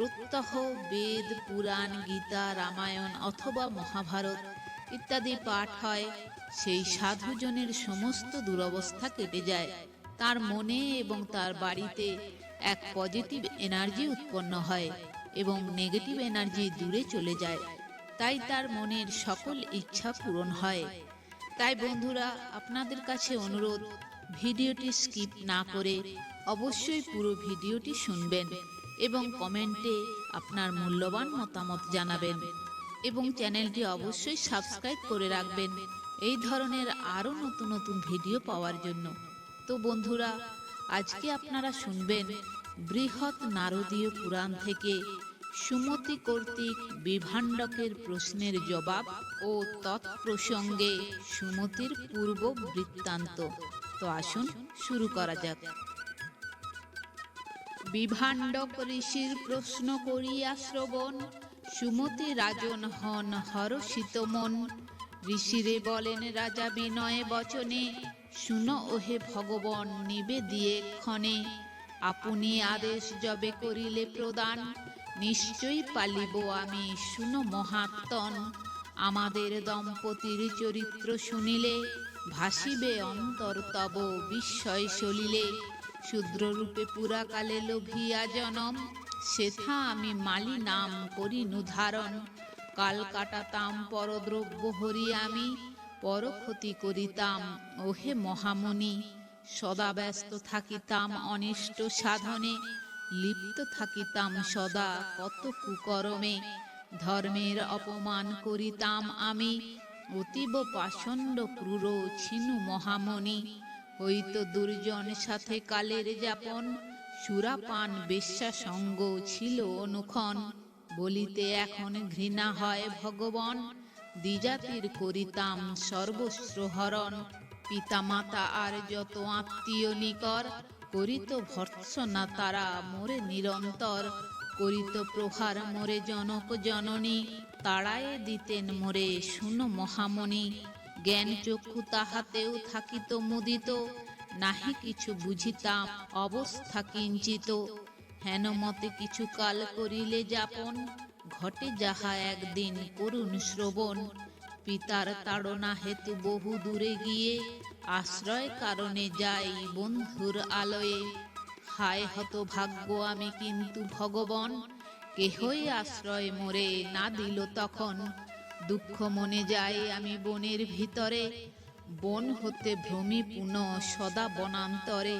প্রত্যহ বেদ, পুরাণ, গীতা, রামায়ণ অথবা মহাভারত ইত্যাদি পাঠ হয়, সেই সাধুজনের সমস্ত দুরবস্থা কেটে যায়। তার মনে এবং তার বাড়িতে এক পজিটিভ এনার্জি উৎপন্ন হয় এবং নেগেটিভ এনার্জি দূরে চলে যায়। তাই তার মনের সকল ইচ্ছা পূরণ হয়। তাই বন্ধুরা, আপনাদের কাছে অনুরোধ, ভিডিওটি স্কিপ না করে অবশ্যই পুরো ভিডিওটি শুনবেন। এবং কমেন্টে আপনার মূল্যবান মতামত জানাবেন। এবং চ্যানেলটি অবশ্যই সাবস্ক্রাইব করে রাখবেন। এই ধরনের আরও নতুন নতুন ভিডিও পাওয়ার জন্য। তো বন্ধুরা, আজকে আপনারা শুনবেন বৃহৎ নারদীয় পুরাণ থেকে সুমতি কর্তৃক বিভাণ্ডকের প্রশ্নের জবাব ও তৎপ্রসঙ্গে সুমতির পূর্ব বৃত্তান্ত তো আসুন শুরু করা যাক। বিভাণ্ডক ঋষির প্রশ্ন করিয়া শ্রবণ। সুমতি রাজন হন হরষিত মন। ঋষিরে বলেন, রাজা বিনয় বচনে, শুনো ওহে ভগবন নিবে দিয়ে ক্ষণে। আপনি আদেশ জবে করিলে প্রদান, নিশ্চয়ই পালিব আমি, শুন মহাত্মন। আমাদের দম্পতির চরিত্র শুনিলে, ভাসিবে অন্তর তব বিস্ময় সলিলে শূদ্ররূপে পুরাকালে লোভিয়া জনম, সেথা আমি মালি নাম করি নুধারণ কাল কাটাতাম, পরদ্রব্য হরি আমি, পরক্ষতি করিতাম, ওহে মহামণি সদা ব্যস্ত থাকিতাম অনিষ্ট সাধনে, লিপ্ত থাকিতাম সদা কত কুকরমে। ধর্মের অপমান করিতাম আমি, অতীব পাষণ্ড ক্রূর ছিনু মহামণি হইত দুর্জন সাথে কালের যাপন। সুরাপান বেশ্যা সঙ্গ ছিল অনুক্ষণ। বলিতে এখন ঘৃণা হয় ভগবান। দ্বিজাতির করিতাম সর্বস্রহরণ পিতামাতা আর যত আত্মীয় নিকর, করিত ভর্ৎসনা তারা মোরে নিরন্তর। করিত প্রহার মোরে জনক জননী, তাড়ায়ে দিতেন মোরে শুনো মহামণি। জ্ঞান চক্ষু তাহাতেও থাকিত মুদিত, নাহি কিছু বুঝিতাম অবস্থা কিঞ্চিত। হেন মতে কিছু কাল করিলে যাপন, ঘটে যাহা একদিন করুণ শ্রবণ। পিতার তাড়না হেতু বহু দূরে গিয়ে, আশ্রয় কারণে যাই বন্ধুর আলয়ে। হায় হত ভাগ্য আমি কিন্তু ভগবান, কেহই আশ্রয় মোরে না দিল তখন। দুঃখ মনে যায় আমি বনের ভিতরে। বন হতে ভ্রমি পুন সদা বনান্তরে।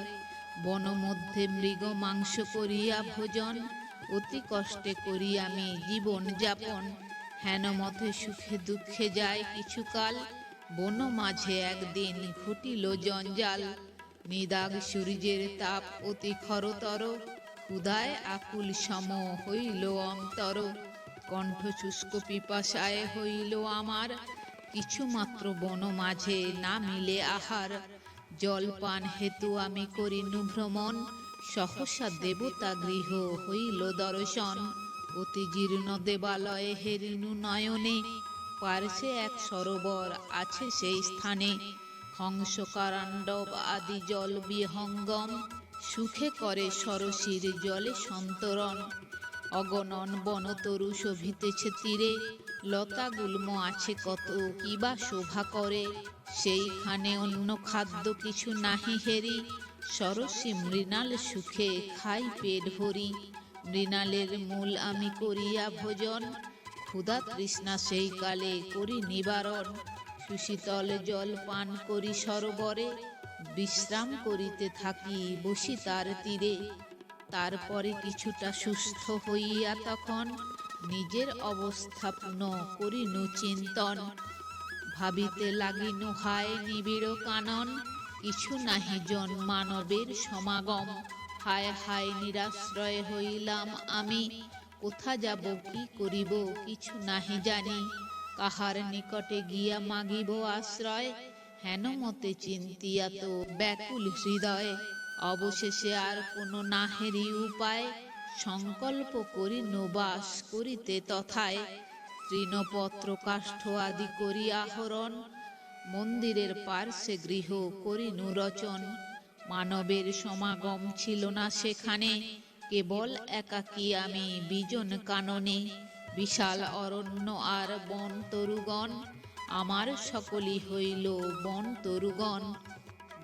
বন মধ্যে মৃগ মাংস করিয়া ভোজন। অতি কষ্টে করি আমি জীবন যাপন। হেন মতে সুখে দুঃখে যায় কিছুকাল। বন মাঝে একদিন ঘটিল জঞ্জাল। নিদাগ সূর্যের তাপ অতি খরতর ক্ষুদায় আকুল সম হইল অন্তর। কণ্ঠ শুষ্ক পিপাসায় হইল আমার। কিছু মাত্র বন মাঝে না মিলে আহার। জলপান হেতু আমি করিনু ভ্রমণ সহসা দেবতা গৃহ হইল দর্শন। অতি জীর্ণ দেবালয়ে হেরিনু নয়নে। পার্শ্বে এক সরোবর আছে সেই স্থানে। হংস কারাণ্ডব আদি জল বিহঙ্গম। সুখে করে সরসীর জলে সন্তরণ। অগণন বনতরু শোভিতেছে তীরে লতা গুল্ম আছে কত, কিবা শোভা করে। সেইখানে অন্য খাদ্য কিছু নাহি হেরি, সরসী মৃণাল সুখে খাই পেট ভরি। মৃণালের মূল আমি করিয়া ভোজন, ক্ষুধা তৃষ্ণা সেই কালে করি নিবারণ। সুশীতল জল পান করি সরোবরে, বিশ্রাম করিতে থাকি বসি তার তীরে। তারপরে কিছুটা সুস্থ হইয়া তখন নিজের অবস্থা পুনঃ করিনু চিন্তন। ভাবিতে লাগিনু, হায় নিবিড় কানন, কিছু নাহি জন মানবের সমাগম। হায় হায় নিরাশ্রয় হইলাম আমি, কোথা যাব, কি করিব, কিছু নাহি জানি। কাহার নিকটে গিয়া মাগিব আশ্রয়, হেন মতে চিন্তিয়া তো ব্যাকুল হৃদয়। অবশেষে আর কোনো নাহেরি উপায় সংকল্প করি বাস করিতে তথায়। তৃণপত্র কাষ্ঠ আদি করি আহরণ, মন্দিরের পার্শ্বে গৃহ করিনু রচন মানবের সমাগম ছিল না সেখানে, কেবল একাকী আমি বিজন কাননে। বিশাল অরণ্য আর বন তরুগণ আমার সকলই হইল বন তরুগণ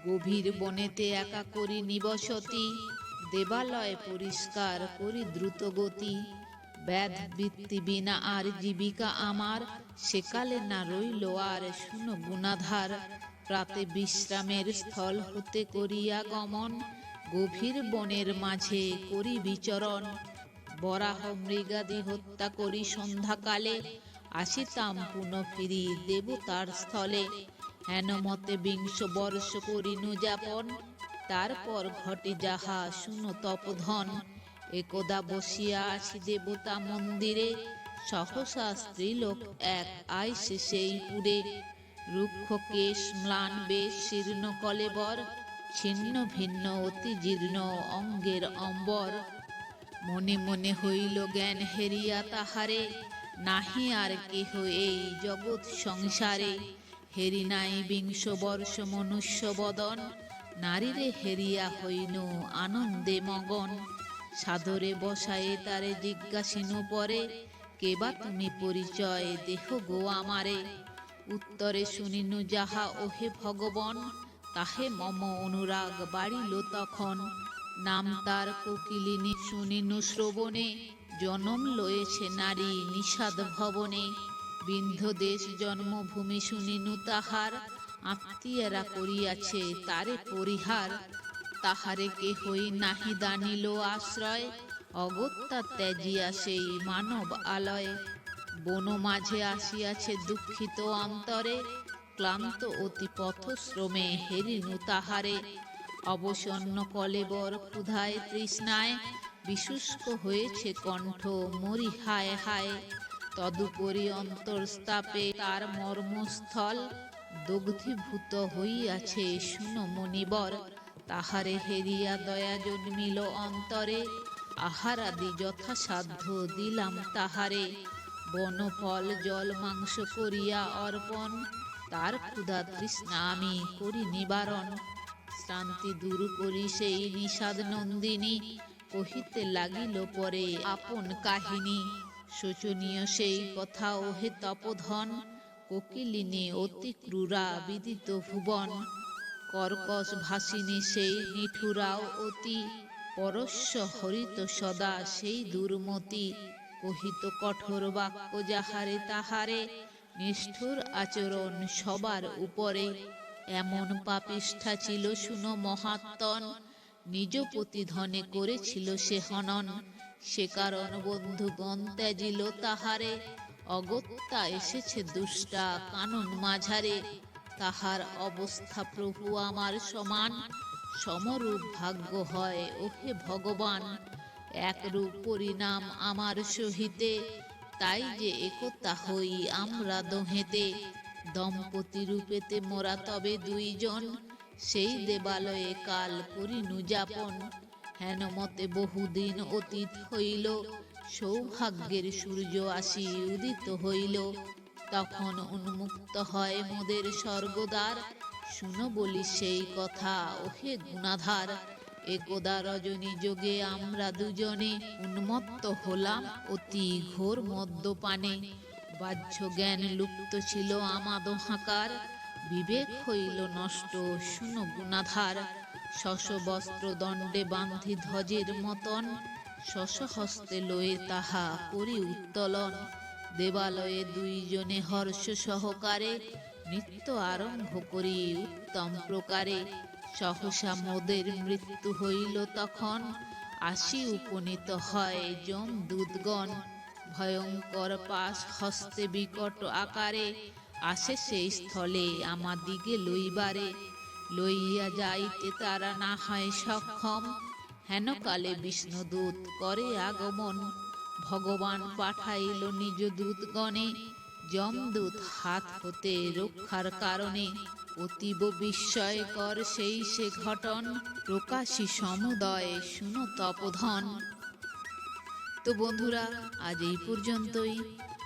গভীর বনেতে একা করি নিবসতি, দেবালয় পরিষ্কার করি দ্রুত গতি। ব্যাধ বৃত্তি বিনা আর জীবিকা আমার, সেকালে না রইল আর শুনো গুণাধার। প্রাতে বিশ্রামের স্থল হতে করিয়া গমন, গভীর বনের মাঝে করি বিচরণ। বরাহ মৃগাদি হত্যা করি সন্ধ্যাকালে, আসিতাম পুনঃ ফিরি দেবতার স্থলে। হেন মতে বিংশ বর্ষ করিনু যাপন, তারপর ঘটে যাহা শুনো তপধন। একদা বসিয়া আছি দেবতা মন্দিরে, সহসা স্ত্রীলোক এক আইসে সেই পুরে। রুক্ষ কেশ, ম্লান বেশ, শীর্ণ কলেবর ছিন্ন ভিন্ন, অতি জীর্ণ অঙ্গের অম্বর। মনে মনে হইল জ্ঞান হেরিয়া তাহারে, নাহি আর কেহ এই জগৎ সংসারে। হেরি নাই বিংশ বর্ষ মনুষ্য বদন। নারীরে হেরিয়া হইন আনন্দে মগন। সাদরে বসায়ে তারে জিজ্ঞাসিনু পরে, কেবা তুমি পরিচয় দেহ গো আমারে? উত্তরে শুনিনু যাহা ওহে ভগবন, তাহে মম অনুরাগ বাড়িল তখন। নাম তার কোকিলিনী শুনিনু শ্রবণে, জনম লয়েছে নারী নিষাদ ভবনে। বিন্ধ দেশ জন্মভূমি শুনিনু তাহার। আত্মীয়রা করিয়াছে তারে পরিহার। তাহারে কেহই নাহি দানিল আশ্রয়। অগত্যা ত্যাজিয়া সেই মানব আলয়। বন মাঝে আসিয়াছে দুঃখিত অন্তরে। ক্লান্ত অতি পথশ্রমে হেরিনু তাহারে। অবসন্ন কলেবর ক্ষুধায় তৃষ্ণায়। বিশুষ্ক হয়েছে কণ্ঠ মরি হায় হায়। তদুপরি অন্তর্স্তাপে তার মর্মস্থল দগ্ধীভূত হইয়াছে। শুনো মনিবর তাহারে হেরিয়া দয়া জন্মিল অন্তরে, আহারাদি যথাসাধ্য দিলাম তাহারে। বনফল, জল, মাংস করিয়া অর্পণ, তার ক্ষুধা তৃষ্ণা আমি করি নিবারণ। শ্রান্তি দূর করি সেই নিষাদ নন্দিনী, কহিতে লাগিল পরে আপন কাহিনী। শোচনীয় সেই কথা ওহে তপধন, কোকিলিনী অতি ক্রূরা বিদিত ভুবন। কর্কশ ভাসিনী সেই নিঠুরাও অতি, পরস্য হরিত সদা সেই দুর্মতি। কহিত কঠোর বাক্য যাহারে তাহারে, নিষ্ঠুর আচরণ সবার উপরে। এমন পাপিষ্ঠা ছিল শুনো মহাত্মন নিজ প্রতিধনে করেছিল সে হনন। সে কারণ বন্ধুগণ ত্যাজিল তাহারে, অগত্যা এসেছে দুষ্টা কানন মাঝারে। তাহার অবস্থা প্রভু আমার সমান, সমরূপ ভাগ্য হয় ওহে ভগবান। একরূপ পরিণাম আমার সহিতে, তাই যে একতা হই আমরা দোহেতে। দম্পতি রূপেতে মোরা তবে দুইজন, সেই দেবালয়ে কাল করিনু যাপন। হেন মতে বহুদিন অতীত হইল, সৌভাগ্যের সূর্য আসি উদিত হইল। তখন উন্মুক্ত হয় মোদের স্বর্গদ্বার। শুনো বলি সেই কথা, ওহে গুণাধার। একদা রজনী যোগে আমরা দুজনে উন্মত্ত হলাম অতি ঘোর মদ্যপানে। বাহ্য জ্ঞান লুপ্ত ছিল আমাদ হাকার বিবেক হইল নষ্ট, শুনো গুণাধার। শশ বস্ত্র দণ্ডে বান্ধি ধ্বজের মতন শশহস্তে লয়ে তাহা করি উত্তোলন। দেবালয়ে দুইজনে হর্ষ সহকারে নৃত্য আরম্ভ করি উত্তম প্রকারে। সহসা মোদের মৃত্যু হইল তখন আসি উপনীত হয় যম দুধগণ ভয়ঙ্কর পাশ হস্তে বিকট আকারে আসে সেই স্থলে আমাদিগে লইবারে। লইয়া যাইতে তারা না হয় সক্ষম। হেন কালে বিষ্ণুদূত করে আগমন। ভগবান পাঠাইল নিজ দূতগণে। যমদূত হাত হতে রক্ষার কারণে অতীব বিস্ময়কর সেই সে ঘটন। প্রকাশী সমুদয়ে শুনো তপধন। তো বন্ধুরা, আজ এই পর্যন্তই।